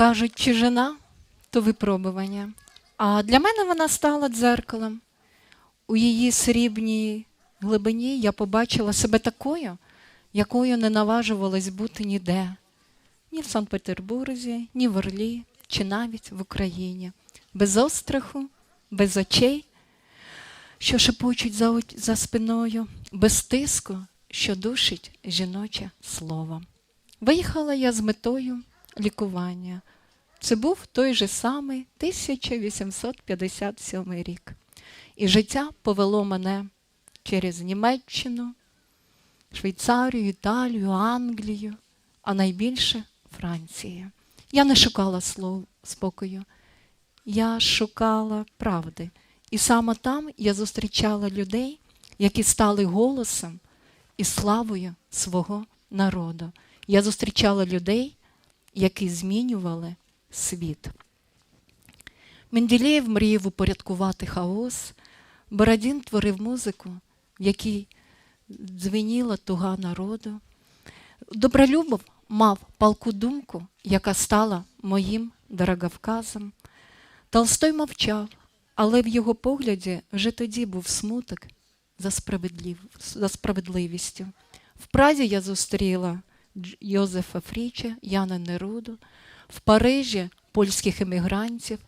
Кажуть, чужина то випробування. А для мене вона стала дзеркалом. У її срібній глибині я побачила себе такою, якою не наважувалась бути ніде. Ні в Санкт-Петербурзі, ні в Орлі, чи навіть в Україні. Без остраху, без очей, що шепочуть за, за спиною, без тиску, що душить жіноче слово. Виїхала я з метою лікування. Це був той же самий 1857 рік. І життя повело мене через Німеччину, Швейцарію, Італію, Англію, а найбільше Францію. Я не шукала слов спокою, я шукала правди. І саме там я зустрічала людей, які стали голосом і славою свого народу. Я зустрічала людей, які змінювали світ. Менделєєв мріяв упорядкувати хаос, Бородін творив музику, в якій дзвеніла туга народу. Добролюбов мав палку думку, яка стала моїм дороговказом. Толстой мовчав, але в його погляді вже тоді був смуток за, справедлив... за справедливістю. В Празі я зустріла Йозефа Фріча, Яна Неруду, в Парижі польських емігрантів.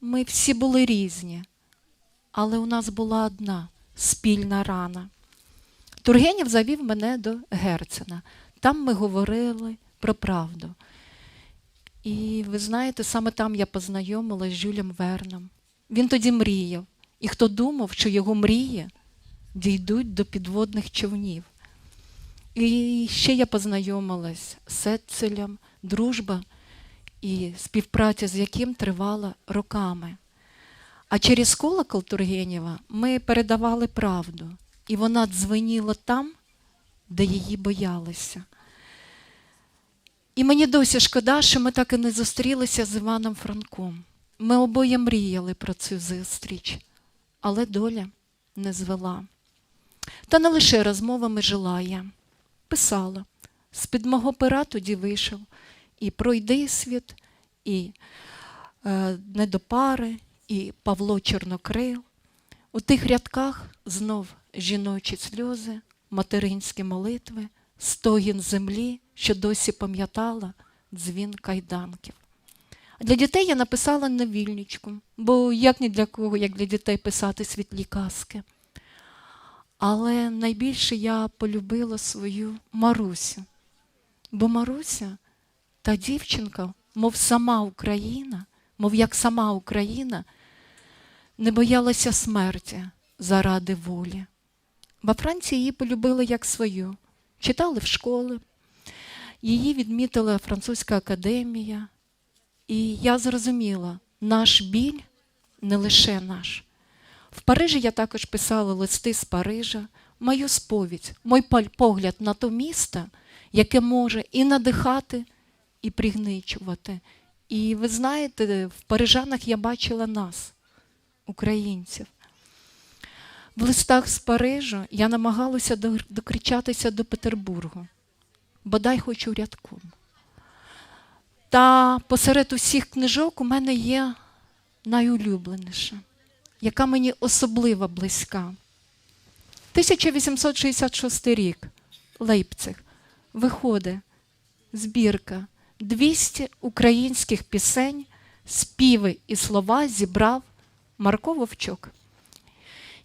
Ми всі були різні, але у нас була одна спільна рана. Тургенєв завів мене до Герцена. Там ми говорили про правду. І ви знаєте, саме там я познайомилася з Жюлем Верном. Він тоді мріяв. І хто думав, що його мрії дійдуть до підводних човнів. І ще я познайомилась з Сетцелем, дружба і співпраця з яким тривала роками. А через колокол Тургенєва ми передавали правду, і вона дзвеніла там, де її боялися. І мені досі шкода, що ми так і не зустрілися з Іваном Франком. Ми обоє мріяли про цю зустріч, але доля не звела. Та не лише розмовами жила я, писала. З-під мого пера тоді вийшов і Пройди світ, і е, Недопари, і Павло Чорнокрил. У тих рядках знов жіночі сльози, материнські молитви, стогін землі, що досі пам'ятала дзвін кайданків. Для дітей я написала невільничку, бо як ні для кого, як для дітей писати світлі казки. Але найбільше я полюбила свою Марусю. Бо Маруся та дівчинка, мов сама Україна, мов як сама Україна, не боялася смерті заради волі. Во Франції її полюбили як свою, читали в школи, її відмітила Французька академія. І я зрозуміла, наш біль не лише наш. В Парижі я також писала листи з Парижа, мою сповідь, мой погляд на то місто, яке може і надихати, і пригничувати. І ви знаєте, в парижанах я бачила нас, українців. В листах з Парижу я намагалася докричатися до Петербургу, бодай хоч у рядком. Та посеред усіх книжок у мене є найулюбленіша, яка мені особливо близька. 1866 рік, Лейпциг, виходить збірка 200 українських пісень, співи і слова зібрав Марко Вовчок.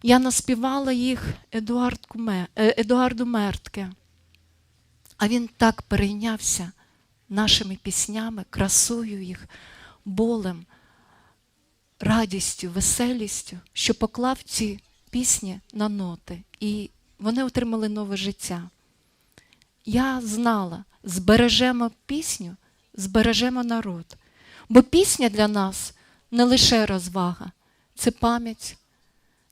Я наспівала їх е, Едуарду Мертке, а він так перейнявся нашими піснями, красою їх, болем, радістю, веселістю, що поклав ці пісні на ноти, і вони отримали нове життя. Я знала, збережемо пісню, збережемо народ. Бо пісня для нас не лише розвага, це пам'ять,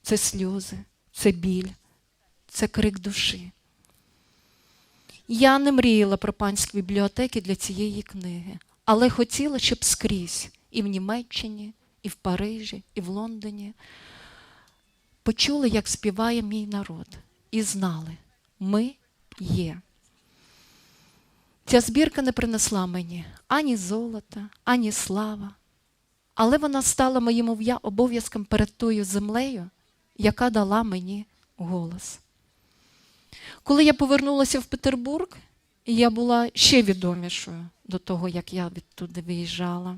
це сльози, це біль, це крик душі. Я не мріяла про панські бібліотеки для цієї книги, але хотіла, щоб скрізь, і в Німеччині, і в Парижі, і в Лондоні почули, як співає мій народ, і знали, ми є. Ця збірка не принесла мені ані золота, ані слава, але вона стала моїм обов'язком перед тою землею, яка дала мені голос. Коли я повернулася в Петербург, я була ще відомішою до того, як я відтуди виїжджала.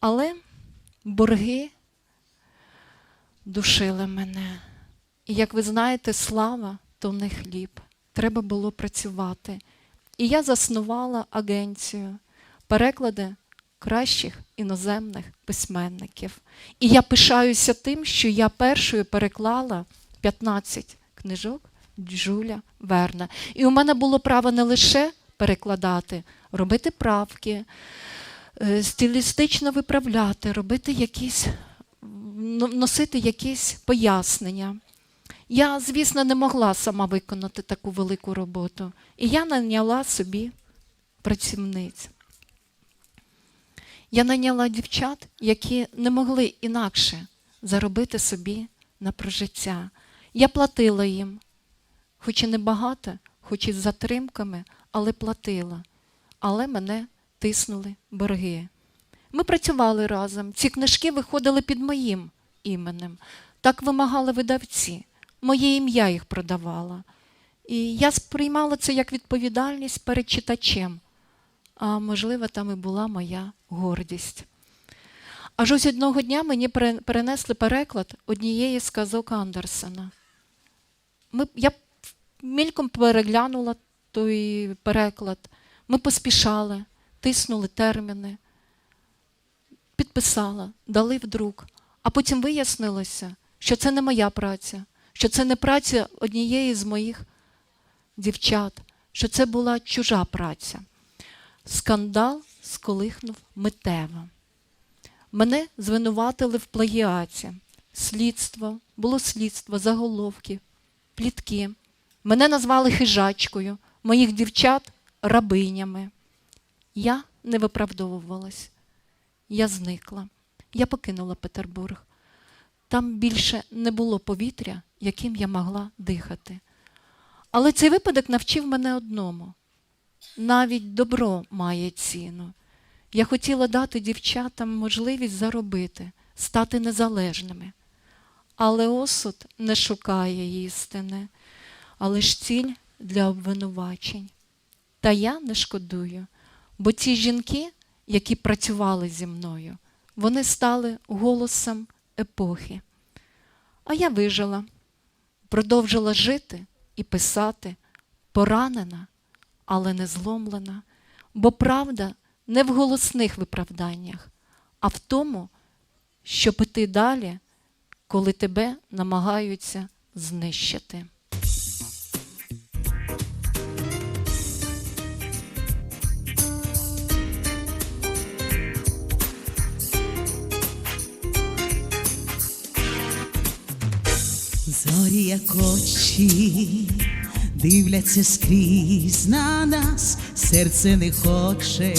Але борги душили мене. І як ви знаєте, слава то не хліб. Треба було працювати. І я заснувала агенцію переклади кращих іноземних письменників. І я пишаюся тим, що я першою переклала 15 книжок Джуля Верна. І у мене було право не лише перекладати, робити правки, стилістично виправляти, робити якісь, носити якісь пояснення. Я, звісно, не могла сама виконати таку велику роботу. І я найняла собі працівниць. Я найняла дівчат, які не могли інакше заробити собі на прожиття. Я платила їм, хоч і не багато, хоч і з затримками, але платила. Але мене тиснули борги. Ми працювали разом. Ці книжки виходили під моїм іменем. Так вимагали видавці. Моє ім'я їх продавала. І я сприймала це як відповідальність перед читачем. А можливо, там і була моя гордість. Аж ось одного дня мені перенесли переклад однієї з казок Андерсена. Ми, я мільком переглянула той переклад. Ми поспішали, тиснули терміни, підписала, дали в друк. А потім вияснилося, що це не моя праця, що це не праця однієї з моїх дівчат, що це була чужа праця. Скандал сколихнув митево. Мене звинуватили в плагіаті. Слідство, було слідство, заголовки, плітки. Мене назвали хижачкою, моїх дівчат рабинями. Я не виправдовувалась. Я зникла. Я покинула Петербург. Там більше не було повітря, яким я могла дихати. Але цей випадок навчив мене одному: навіть добро має ціну. Я хотіла дати дівчатам можливість заробити, стати незалежними. Але осуд не шукає істини, а лиш ціль для обвинувачень. Та я не шкодую, бо ті жінки, які працювали зі мною, вони стали голосом епохи. А я вижила, продовжила жити і писати, поранена, але не зломлена, бо правда не в голосних виправданнях, а в тому, щоб іти далі, коли тебе намагаються знищити. Зорі, як очі, дивляться скрізь на нас, серце не хоче,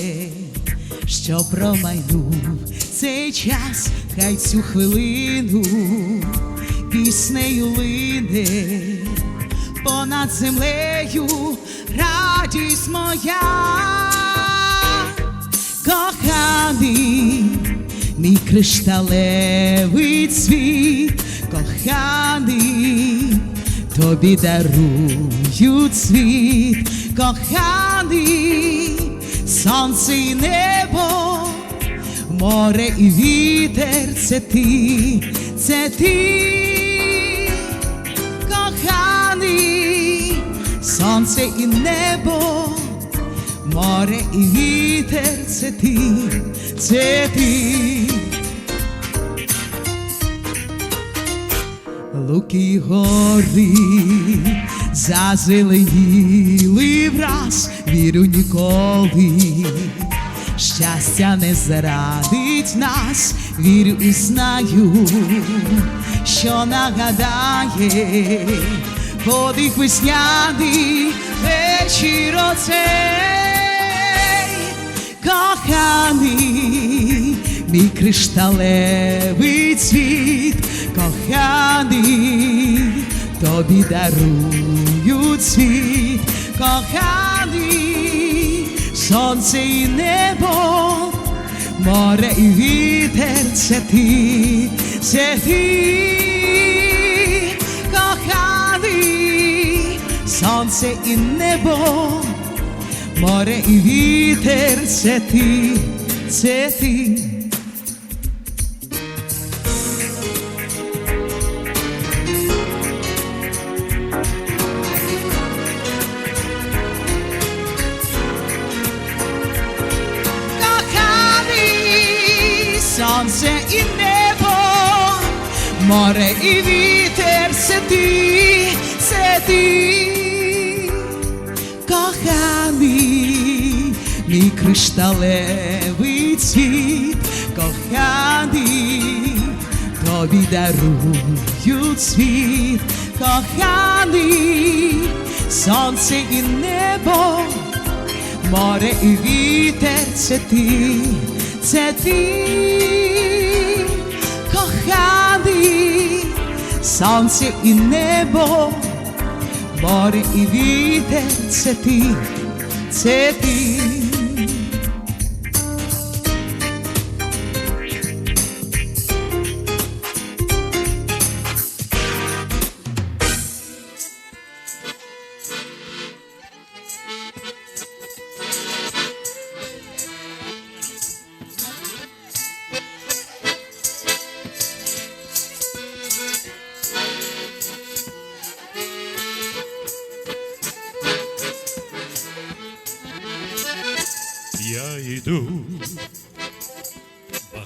що промайнув цей час, хай цю хвилину піснею лине понад землею. Радість моя, коханий мій кришталевий цвіт, коханий, тобі дарують світ, коханий, сонце і небо, море і вітер, це ти, це ти, коханий, сонце і небо. Море і вітер, це ти, це ти. Луки гори зазеленіли враз, вірю ніколи. Щастя не зрадить нас, вірю і знаю, що нагадає подих весняний вечір оцей коханий, мій кришталевий цвіт, коханий, тобі дарують світ, коханий, сонце і небо, море і вітер, це ти, це ти, коханий, сонце і небо, море і вітер, це ти, це ти. Море і вітер, це ти, це ти, коханий, мій кришталевий цвіт, коханий, тобі дарую світ, коханий, сонце і небо море і вітер, це ти, це ти, коханий, сонце і небо, море і вітер, це ти, це ти.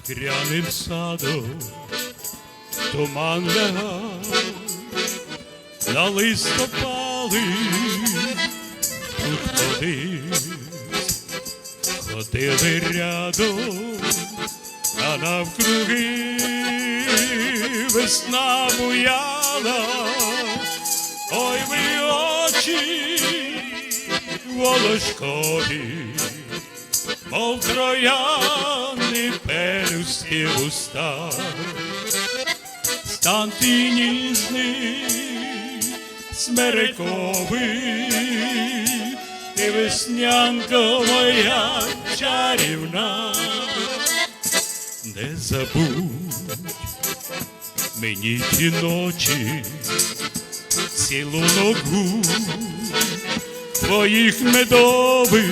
Багряним садом, туман лега, на листопали, тут колись ходили рядом, а навкруги весна буяла, ой ви очі волошкові мов трояни пелюстки уста, стан ти ніжний, смерековий, ти веснянка моя чарівна, не забудь мені ті ночі, цілу ногу твоїх медових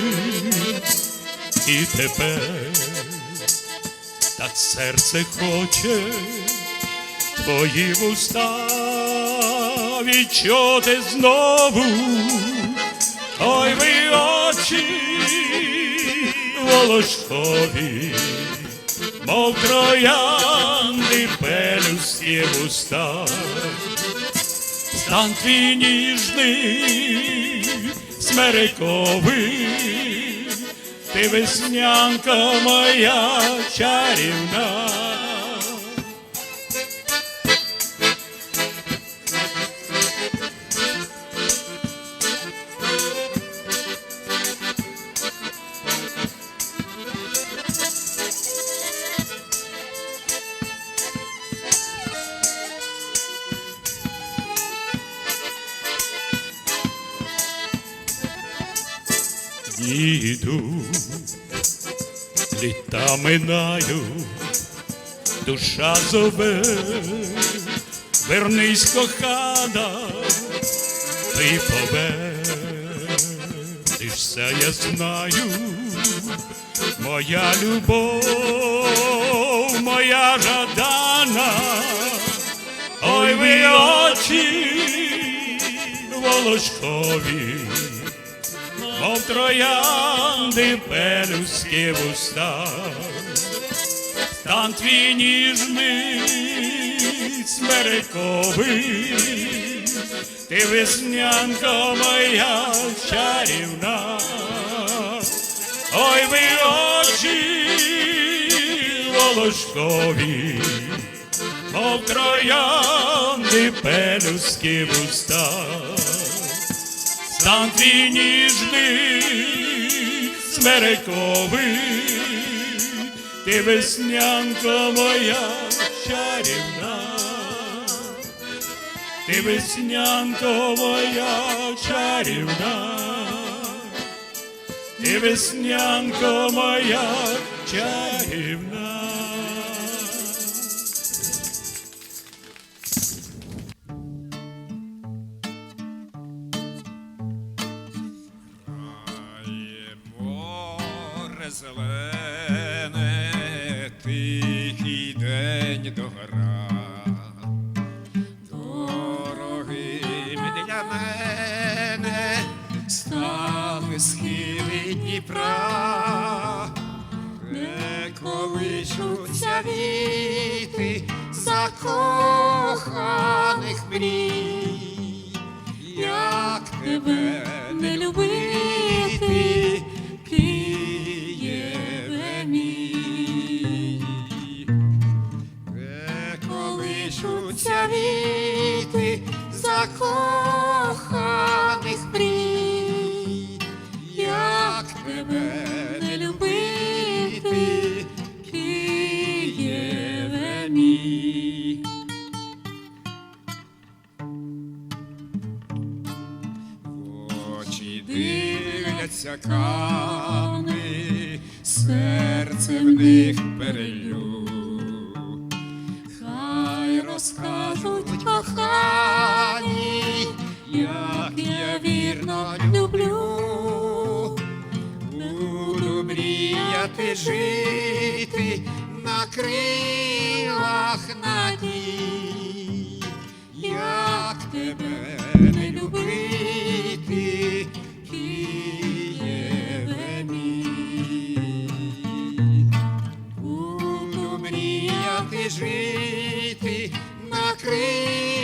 і тепер. Так серце хоче твої вуста відчути знову, ой ви очі волошкові, мов троянди пелюстки вуста, стан твій ніжний, смерековий, ти веснянка моя чарівна. Йдуть, літа минають, душа зове, вернись кохана, ти повернешся, я знаю, моя любов, моя жадана, ой ви очі волошкові мов троянди пелюстки вуста, стан твій ніжний, смерековий, ти веснянка моя чарівна, ой ви очі волошкові, мов троянди пелюстки вуста стан твій ніжний, смерековий, ти веснянка моя чарівна, ти веснянка моя чарівна, ти веснянко моя чарівна. Зелене, тихий день догора. Дорогим для мене стали схили Дніпра, де колишуться віти закоханих мрій, як тебе не любити, закоханих мрій, як тебе не любити, Києве мій. Очі дивляться ками, серце в них мріяти жити на крилах надій, як тебе не любити, мріяти жити на крилах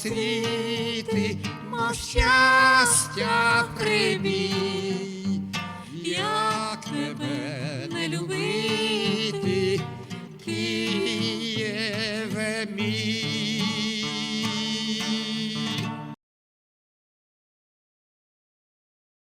самоцвіти, мов щастя прибій.